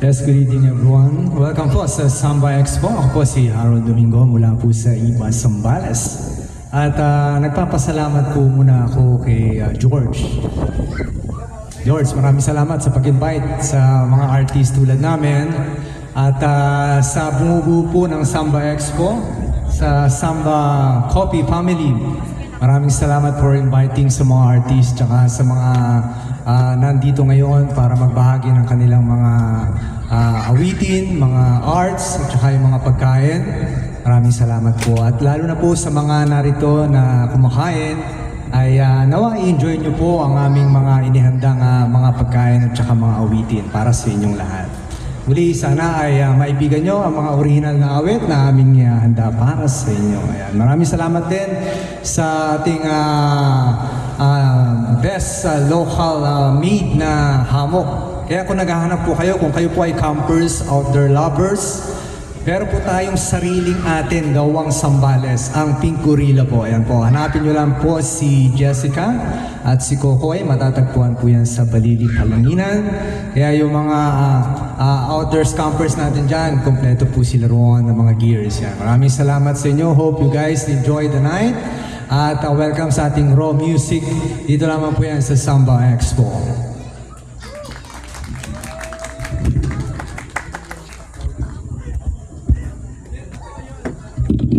Yes, good evening everyone. Welcome po sa Samba Expo. Ako po si Harold Domingo mula po sa Iba, Sambales. At ah, nagpapasalamat po muna ako kay ah, George. George, maraming salamat sa pag-invite sa mga artist tulad namin. At ah, sa bumubuo po ng Samba Expo, sa Samba Coffee Family, maraming salamat for inviting sa mga artist tsaka sa mga ah, nandito ngayon para magbahagi ng kanilang mga awitin, mga arts, at saka yung mga pagkain. Maraming salamat po. At lalo na po sa mga narito na kumakain, ay ah, nawa i-enjoy nyo po ang aming mga inihandang ah, mga pagkain at saka mga awitin para sa inyong lahat. Muli, sana ay uh, maibigan nyo ang mga original na awit na aming ah, handa para sa inyo. Ayan. Maraming salamat din sa ating ah, ah, best ah, local ah, made na hammock. Kaya kung naghahanap po kayo, kung kayo po ay campers, outdoor lovers, Meron po tayong sariling atin, gawang sambales, ang Pink Gorilla po. Ayan po, hanapin nyo lang po si Jessica at si Kokoy. Matatagpuan po yan sa Balili, Palanginan. Kaya yung mga ah, ah, outdoors campers natin dyan, kompleto po sila roon ng mga gears. Yan. Maraming salamat sa inyo. Hope you guys enjoy the night. At ah, welcome sa ating raw music. Dito lamang po yan sa Samba Expo.